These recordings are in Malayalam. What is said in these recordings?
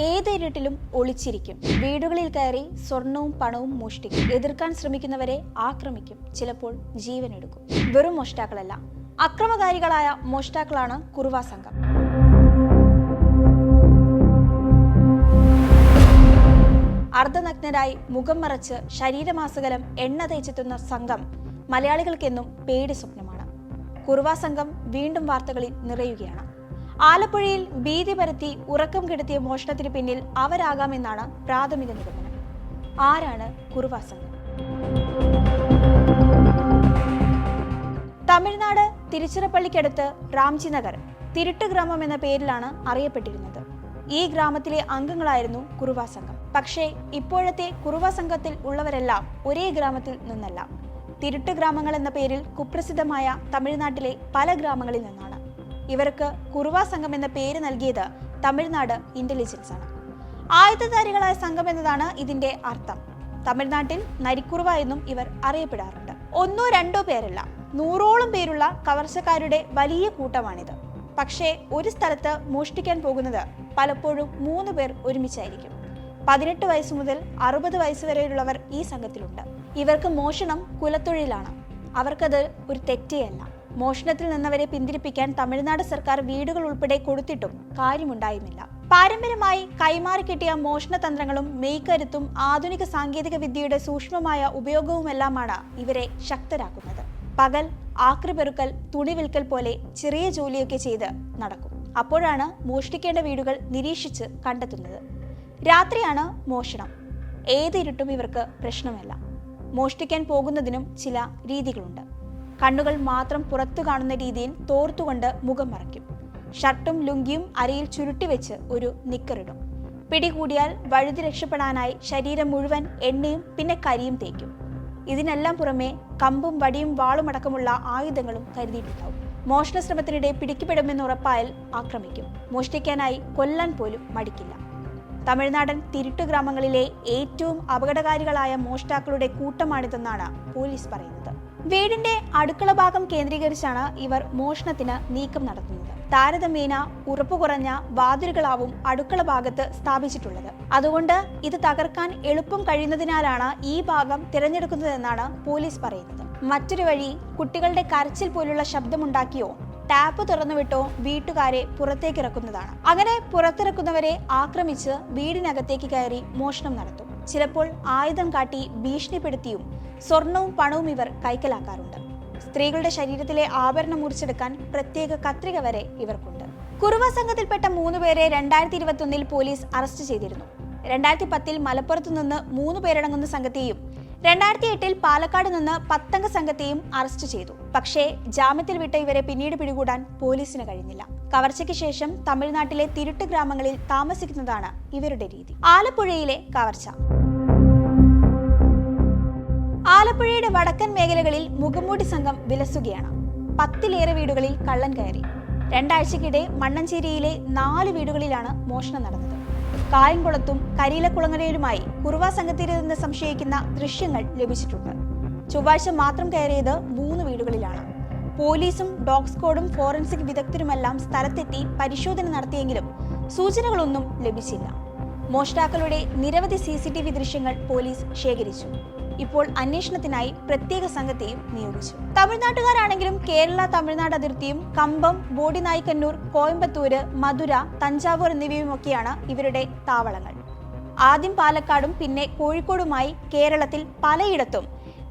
ഏതിരുട്ടിലും ഒളിച്ചിരിക്കും. വീടുകളിൽ കയറി സ്വർണവും പണവും മോഷ്ടിക്കും. എതിർക്കാൻ ശ്രമിക്കുന്നവരെ ആക്രമിക്കും. ചിലപ്പോൾ ജീവനെടുക്കും. വെറും മോഷ്ടാക്കളല്ല അക്രമകാരികളായ മോഷ്ടാക്കളാണ് കുറുവ സംഘം. അർദ്ധനഗ്നരായി മുഖം മറച്ച് ശരീരമാസകലം എണ്ണ തേച്ചെത്തുന്ന സംഘം മലയാളികൾക്കെന്നും പേടി സ്വപ്നമാണ്. കുറുവ സംഘം വീണ്ടും വാർത്തകളിൽ നിറയുകയാണ്. ആലപ്പുഴയിൽ ഭീതി പരത്തി ഉറക്കം കെടുത്തിയ മോഷണത്തിന് പിന്നിൽ അവരാകാമെന്നാണ് പ്രാഥമിക നിഗമനം. ആരാണ് കുറുവാ സംഘം തമിഴ്നാട് തിരുച്ചിറപ്പള്ളിക്കടുത്ത് റാംജി നഗർ തിരുട്ട് ഗ്രാമം എന്ന പേരിലാണ് അറിയപ്പെട്ടിരുന്നത്. ഈ ഗ്രാമത്തിലെ അംഗങ്ങളായിരുന്നു കുറുവാ സംഘം പക്ഷേ ഇപ്പോഴത്തെ കുറുവാ സംഘത്തിൽ ഉള്ളവരെല്ലാം ഒരേ ഗ്രാമത്തിൽ നിന്നല്ല. തിരുട്ട് ഗ്രാമങ്ങൾ എന്ന പേരിൽ കുപ്രസിദ്ധമായ തമിഴ്നാട്ടിലെ പല ഗ്രാമങ്ങളിൽ നിന്നാണ്. ഇവർക്ക് കുറുവ സംഘം എന്ന പേര് നൽകിയത് തമിഴ്നാട് ഇന്റലിജൻസ് ആണ്. ആയുധധാരികളായ സംഘം എന്നതാണ് ഇതിന്റെ അർത്ഥം. തമിഴ്നാട്ടിൽ നരിക്കുറുവ എന്നും ഇവർ അറിയപ്പെടാറുണ്ട്. ഒന്നോ രണ്ടോ പേരല്ല നൂറോളം പേരുള്ള കവർച്ചക്കാരുടെ വലിയ കൂട്ടമാണിത്. പക്ഷേ ഒരു സ്ഥലത്ത് മോഷ്ടിക്കാൻ പോകുന്നത് പലപ്പോഴും മൂന്ന് പേർ ഒരുമിച്ചായിരിക്കും. പതിനെട്ട് വയസ്സ് മുതൽ അറുപത് വയസ്സ് വരെയുള്ളവർ ഈ സംഘത്തിലുണ്ട്. ഇവർക്ക് മോഷണം കുലത്തൊഴിലാണ്. അവർക്കത് ഒരു തെറ്റേയല്ല മോഷണത്തിൽ നിന്നവരെ പിന്തിരിപ്പിക്കാൻ തമിഴ്നാട് സർക്കാർ വീടുകൾ ഉൾപ്പെടെ കൊടുത്തിട്ടും കാര്യമുണ്ടായിരുന്നില്ല പാരമ്പര്യമായി കൈമാറി കിട്ടിയ മോഷണ തന്ത്രങ്ങളും മെയ്ക്കരുത്തും ആധുനിക സാങ്കേതിക വിദ്യയുടെ സൂക്ഷ്മമായ ഉപയോഗവുമെല്ലാമാണ് ഇവരെ ശക്തരാക്കുന്നത്. പകൽ ആക്രിപെറുക്കൽ തുണി വിൽക്കൽ പോലെ ചെറിയ ജോലിയൊക്കെ ചെയ്ത് നടക്കും. അപ്പോഴാണ് മോഷ്ടിക്കേണ്ട വീടുകൾ നിരീക്ഷിച്ച് കണ്ടെത്തുന്നത്. രാത്രിയാണ് മോഷണം. ഏതിരുട്ടും ഇവർക്ക് പ്രശ്നമല്ല. മോഷ്ടിക്കാൻ പോകുന്നതിനും ചില രീതികളുണ്ട്. കണ്ണുകൾ മാത്രം പുറത്തു കാണുന്ന രീതിയിൽ തോർത്തുകൊണ്ട് മുഖം മറയ്ക്കും. ഷർട്ടും ലുങ്കിയും അരയിൽ ചുരുട്ടിവെച്ച് ഒരു നിക്കറിടും. പിടികൂടിയാൽ വഴുതി രക്ഷപ്പെടാനായി ശരീരം മുഴുവൻ എണ്ണയും പിന്നെ കരിയും തേക്കും. ഇതിനെല്ലാം പുറമെ കമ്പും വടിയും വാളുമടക്കമുള്ള ആയുധങ്ങളും കരുതിയിട്ടുണ്ടാവും. മോഷണ ശ്രമത്തിനിടെ പിടിക്കപ്പെടുമെന്ന് ഉറപ്പായാൽ ആക്രമിക്കും. മോഷ്ടിക്കാനായി കൊല്ലാൻ പോലും മടിക്കില്ല. തമിഴ്നാടൻ തിരുട്ടു ഗ്രാമങ്ങളിലെ ഏറ്റവും അപകടകാരികളായ മോഷ്ടാക്കളുടെ കൂട്ടമാണിതെന്നാണ് പോലീസ് പറയുന്നത്. വീടിന്റെ അടുക്കള ഭാഗം കേന്ദ്രീകരിച്ചാണ് ഇവർ മോഷണത്തിന് നീക്കം നടത്തുന്നത്. താരതമ്യേന ഉറപ്പു കുറഞ്ഞ വാതിലുകളാവും അടുക്കള ഭാഗത്ത് സ്ഥാപിച്ചിട്ടുള്ളത്. അതുകൊണ്ട് ഇത് തകർക്കാൻ എളുപ്പം കഴിയുന്നതിനാലാണ് ഈ ഭാഗം തിരഞ്ഞെടുക്കുന്നതെന്നാണ് പോലീസ് പറയുന്നത്. മറ്റൊരു വഴി കുട്ടികളുടെ കരച്ചിൽ പോലുള്ള ശബ്ദമുണ്ടാക്കിയോ ടാപ്പ് തുറന്നുവിട്ടോ വീട്ടുകാരെ പുറത്തേക്ക് ഇറക്കുന്നതാണ് അങ്ങനെ പുറത്തിറക്കുന്നവരെ ആക്രമിച്ച് വീടിനകത്തേക്ക് കയറി മോഷണം നടത്തും. ചിലപ്പോൾ ആയുധം കാട്ടി ഭീഷണിപ്പെടുത്തിയും സ്വർണവും പണവും ഇവർ കൈക്കലാക്കാറുണ്ട്. സ്ത്രീകളുടെ ശരീരത്തിലെ ആഭരണം മുറിച്ചെടുക്കാൻ പ്രത്യേക കത്രിക വരെ ഇവർക്കുണ്ട്. കുറുവ സംഘത്തിൽപ്പെട്ട മൂന്ന് പേരെ രണ്ടായിരത്തി ഇരുപത്തൊന്നിൽ പോലീസ് അറസ്റ്റ് ചെയ്തിരുന്നു. രണ്ടായിരത്തി പത്തിൽ മലപ്പുറത്തു നിന്ന് മൂന്ന് പേരടങ്ങുന്ന സംഘത്തെയും രണ്ടായിരത്തി എട്ടിൽ പാലക്കാട് നിന്ന് പത്തംഗ സംഘത്തെയും അറസ്റ്റ് ചെയ്തു. പക്ഷേ ജാമ്യത്തിൽ വിട്ട ഇവരെ പിന്നീട് പിടികൂടാൻ പോലീസിന് കഴിഞ്ഞില്ല. കവർച്ചയ്ക്ക് ശേഷം തമിഴ്നാട്ടിലെ തിരുട്ട് ഗ്രാമങ്ങളിൽ താമസിക്കുന്നതാണ് ഇവരുടെ രീതി. ആലപ്പുഴയിലെ കവർച്ച. ആലപ്പുഴയുടെ വടക്കൻ മേഖലകളിൽ മുഖംമൂടി സംഘം വിലസുകയാണ്. പത്തിലേറെ വീടുകളിൽ കള്ളൻ കയറി. രണ്ടാഴ്ചക്കിടെ മണ്ണഞ്ചേരിയിലെ നാല് വീടുകളിലാണ് മോഷണം നടന്നത്. കായംകുളത്തും കരിയിലക്കുളങ്ങരയിലുമായി കുറുവ സംഘത്തിരുന്ന് സംശയിക്കുന്ന ദൃശ്യങ്ങൾ ലഭിച്ചിട്ടുണ്ട്. ചൊവ്വാഴ്ച മാത്രം കയറിയത് മൂന്ന് വീടുകളിലാണ്. പോലീസും ഡോഗ് സ്ക്വാഡും ഫോറൻസിക് വിദഗ്ധരുമെല്ലാം സ്ഥലത്തെത്തി പരിശോധന നടത്തിയെങ്കിലും സൂചനകളൊന്നും ലഭിച്ചില്ല. മോഷ്ടാക്കളുടെ നിരവധി സി സി ടി വി ദൃശ്യങ്ങൾ പോലീസ് ശേഖരിച്ചു. ഇപ്പോൾ അന്വേഷണത്തിനായി പ്രത്യേക സംഘത്തെയും നിയോഗിച്ചു. തമിഴ്നാട്ടുകാരാണെങ്കിലും കേരള തമിഴ്നാട് അതിർത്തിയും കമ്പം ബോഡിനായ്ക്കന്നൂർ കോയമ്പത്തൂര് മധുര തഞ്ചാവൂർ എന്നിവയുമൊക്കെയാണ് ഇവരുടെ താവളങ്ങൾ. ആദ്യം പാലക്കാടും പിന്നെ കോഴിക്കോടുമായി കേരളത്തിൽ പലയിടത്തും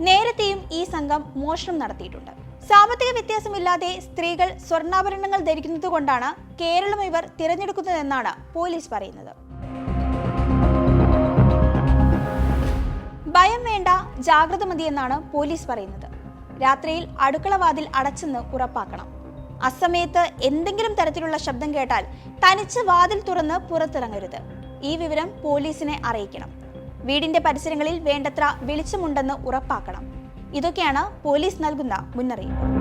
നേരത്തെയും ഈ സംഘം മോഷണം നടത്തിയിട്ടുണ്ട്. സാമ്പത്തിക വ്യത്യാസമില്ലാതെ സ്ത്രീകൾ സ്വർണാഭരണങ്ങൾ ധരിക്കുന്നത് കൊണ്ടാണ് കേരളം ഇവർ തിരഞ്ഞെടുക്കുന്നതെന്നാണ് പോലീസ് പറയുന്നത്. ഭയം വേണ്ട ജാഗ്രത മതിയെന്നാണ് പോലീസ് പറയുന്നത്. രാത്രിയിൽ അടുക്കള വാതിൽ അടച്ചെന്ന് ഉറപ്പാക്കണം. അസമയത്ത് എന്തെങ്കിലും തരത്തിലുള്ള ശബ്ദം കേട്ടാൽ തനിച്ച് വാതിൽ തുറന്ന് പുറത്തിറങ്ങരുത്. ഈ വിവരം പോലീസിനെ അറിയിക്കണം. വീടിന്റെ പരിസരങ്ങളിൽ വേണ്ടത്ര വെളിച്ചമുണ്ടെന്ന് ഉറപ്പാക്കണം. ഇതൊക്കെയാണ് പോലീസ് നൽകുന്ന മുന്നറിയിപ്പ്.